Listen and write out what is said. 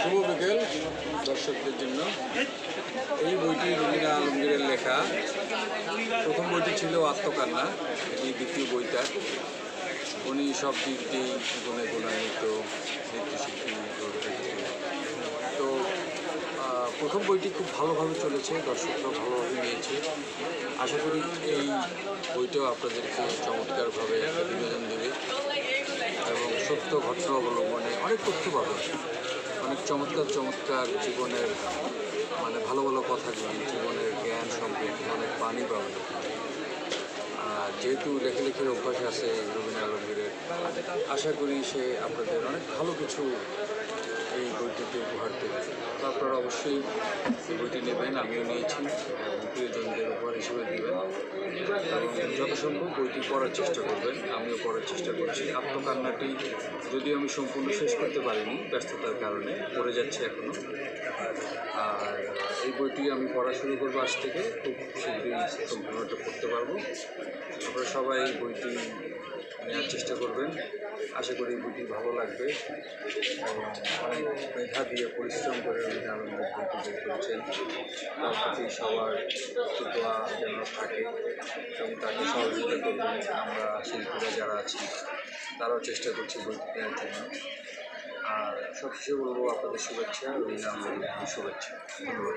শুভ বিকেল, দর্শকদের জন্য। এই বইটি রবীন্দ্র আলমগীরের লেখা। প্রথম বইটি ছিল আত্মকান্না এই দ্বিতীয় বইটা। উনি সব দিক দিয়েই জীবনে গুণায়িত নৃত্যশিল্পী তো প্রথম বইটি খুব ভালোভাবে চলেছে দর্শকরা ভালোভাবে নিয়েছে। আশা করি এই বইটাও আপনাদেরকে চমৎকারভাবে বিনোদন দেবে এবং সত্য ঘটনা অবলম্বনে অনেক তথ্য পাবে। অনেক চমৎকার চমৎকার জীবনের মানে ভালো ভালো কথাগুলি জীবনের জ্ঞান সম্পর্কে অনেক বাণী আর যেহেতু লেখালেখির অভ্যাস আছে রবীন্দ্র আলমগীরের, আশা করি সে আপনাদের অনেক ভালো কিছু এই বইটিতে উপহার দেবে। তো আপনারা অবশ্যই বইটি নেবেন, আমিও নিয়েছি। এবং যত সম্ভব বইটি পড়ার চেষ্টা করবেন, আমিও পড়ার চেষ্টা করছি। আত্মকান্নাটি যদিও আমি সম্পূর্ণ শেষ করতে পারিনি ব্যস্ততার কারণে, পড়ে যাচ্ছে এখনও আর এই বইটি আমি পড়া শুরু করব আজ থেকে, খুব শীঘ্রই সম্পূর্ণটা পড়তে পারব। আমরা সবাই বইটি নেওয়ার চেষ্টা করবেন। আশা করি বইটি ভালো লাগবে। অনেক মেধা দিয়ে পরিশ্রম করে রবীন্দ্র বের করেছেন তার প্রতি সবার দোয়া যেন থাকে। এবং তাকে সহযোগিতা করবেন আমরা শিল্পীরা যারা আছি, তারাও চেষ্টা করছি বইটি নেওয়ার জন্য। আর সবশেষে বলব আপনাদের শুভেচ্ছা রবীন্দ্র আনন্দের শুভেচ্ছা। ধন্যবাদ।